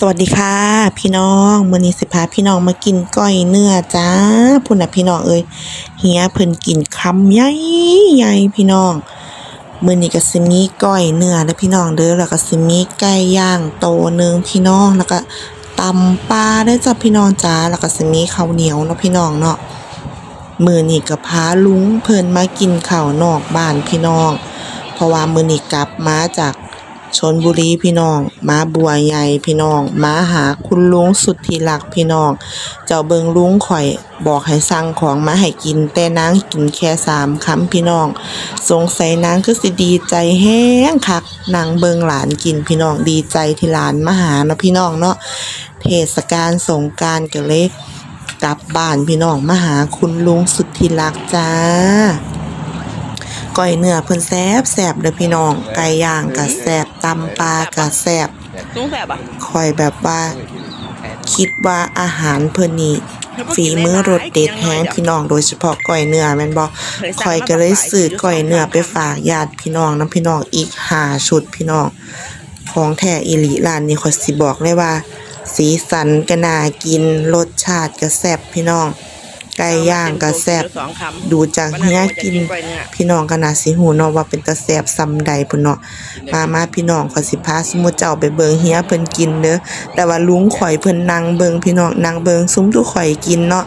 สวัสดีค่ะ พี่น้องมื้อนี้สิพาพี่น้องมากินก้อยเนื้อจ้าพุ่นน่ะพี่น้องเอ้ยเฮียเพิ่นกินคำใหญ่ใหญ่พี่น้องมื้อนี้ก็สิมีก้อยเนื้อเด้อพี่น้องเด้อแล้วก็สิมีไก่ย่างโตนึงพี่น้องแล้วก็ตำปลาเด้จ้ะพี่น้องจ้าแล้วก็สิมีข้าวเหนียวเนาะพี่น้องเนาะมื้อนี้ก็พาลุงเพิ่นมากินข้าวนอกบ้านพี่น้อง เพราะว่ามื้อนี้กลับมาจาก ชนบุรีพี่น้องมาบัวใหญ่พี่น้องมาหาคุณลุงสุดที่รักพี่น้อง เจ้าเบิงลุงข่อยบอกให้สั่งของมาให้กิน แต่นางกินแค่สามคำพี่น้อง สงสัยนางคือสิดีใจแห้งคักนางเบิงหลานกินพี่น้องดีใจที่หลานมาหาเนาะพี่น้องเนาะเทศกาลสงการก็เลยกลับบ้านพี่น้องมาหาคุณลุงสุดที่รักจ้า ก้อยเนื้อเพิ่นแซ่บแซ่บเด้อพี่น้องไก่ย่างก็แซ่บตำปลาก็แซ่บลุงแสบอะข่อยแบบว่า คิดว่าอาหารเพิ่นนี่ฝีมือรสเด็ดแฮงพี่น้องโดยเฉพาะก้อยเนื้อแม่นบ่ข่อยก็เลยซื้อก้อยเนื้อไปฝากญาติพี่น้องนํพี่น้องอีกห้าชุดพี่น้องของแท้อีหลีร้านนี้ข่อยสิบอกเลยว่า สีสันก็น่ากินรสชาติก็แซ่บพี่น้อง ไก่ย่างก็แซ่บสองคำดูจากเฮียกิน พี่น้องก็น่าสิฮู้เนาะว่าเป็นตาแซ่บซำใดพุ่นเนาะมามาพี่น้องขอยสิพาสมมุติเจ้าไปเบิ่งเฮียเพิ่นกินเด้อแต่ว่าลุงข่อยเพิ่นนั่งเบิ่งพี่น้องนั่งเบิ่งซุ้มทุกข่อยกินเนาะ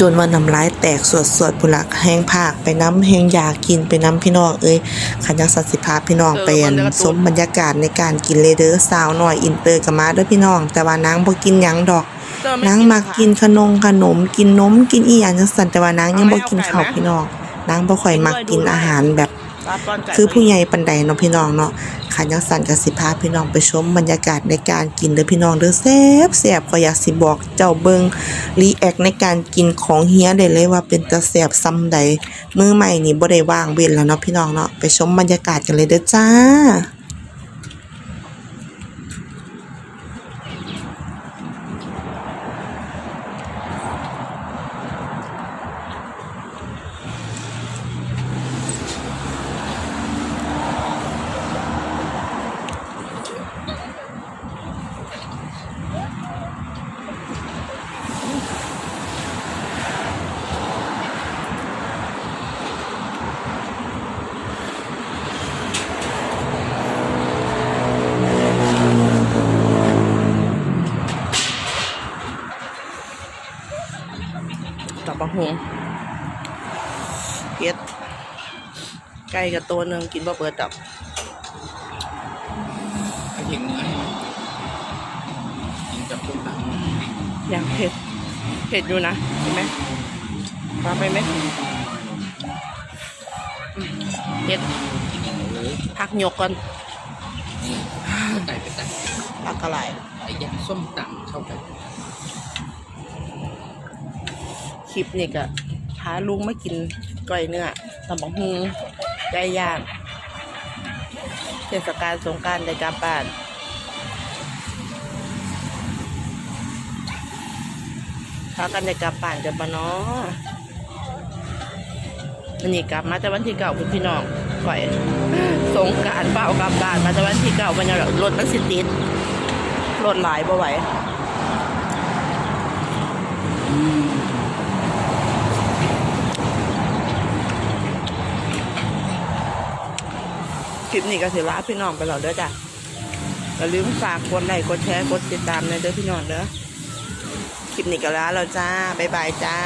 จนว่าน้ำลายแตกสวดๆพุ่นละแห้งภาคไปน้ำแห้งอยากกินไปน้ำพี่น้องเอ้ยคันจังสัตว์สิพาพี่น้องไปอันสมบรรยากาศในการกินเลยเด้อสาวน้อยอินเตอร์ก็มาเด้อพี่น้อง แต่ว่านางบ่กินหยังดอกนางมักกินขนมขนมกินนมกินอีหยังจังซั่นแต่ว่านางยังบ่กินข้าวพี่น้องนางบ่ค่อยมักกินอาหารแบบคือผู้ใหญ่ปานใดเนาะพี่น้องเนาะคันจังซั่นก็สิพาพี่น้องไปชมบรรยากาศในการกินเด้อพี่น้องเด้อแซ่บแซ่บก็อยากสิบอกเจ้าเบิ่ง รีแอคในการกินของเฮียได้เลยว่าเป็นตะแสบซ้ำใดมือใหม่นี่บ่ได้ว่างเว้นแล้วเนาะพี่น้องเนาะไปชมบรรยากาศกันเลยเด้อจ้า บปะหงเพ็ดไก่กับตัวหนึ่งกินบ่เปิดตับถ้ายิงเนื้อให้กินกับต้มตอย่างเผ็ด เผ็ดอยู่นะเห็นไหมปลาไปไหมอืมเผ็ดำเลยพักยกก่อนไก่ไปตัดปลากระไหลไก่ย่างส้มตำเข้าไปค ลิปนี่ก็พาลุงมากินก้อยเนื้อตำบักฮุงไก่ย่างเทศกาลสงการในกลับบ้านพากันในกลับบ้านกันปะเนาะอันนี้กลับมาแต่วันที่เก่าคุณพี่น้องก่อยสงการเปล่ากลับบ้านมาแต่วันที่เก่ามันยังรถมันสิติดรถหลายบ่ไหว คลิปนี้ก็สิลาพี่น้องไปแล้วเด้อจ้ะอย่าลืมฝากกดไลค์กดแชร์กดติดตามในเด้อพี่น้องเด้อคลิปนี้ก็แล้วแล้วจ้าบ๊ายบายจ้า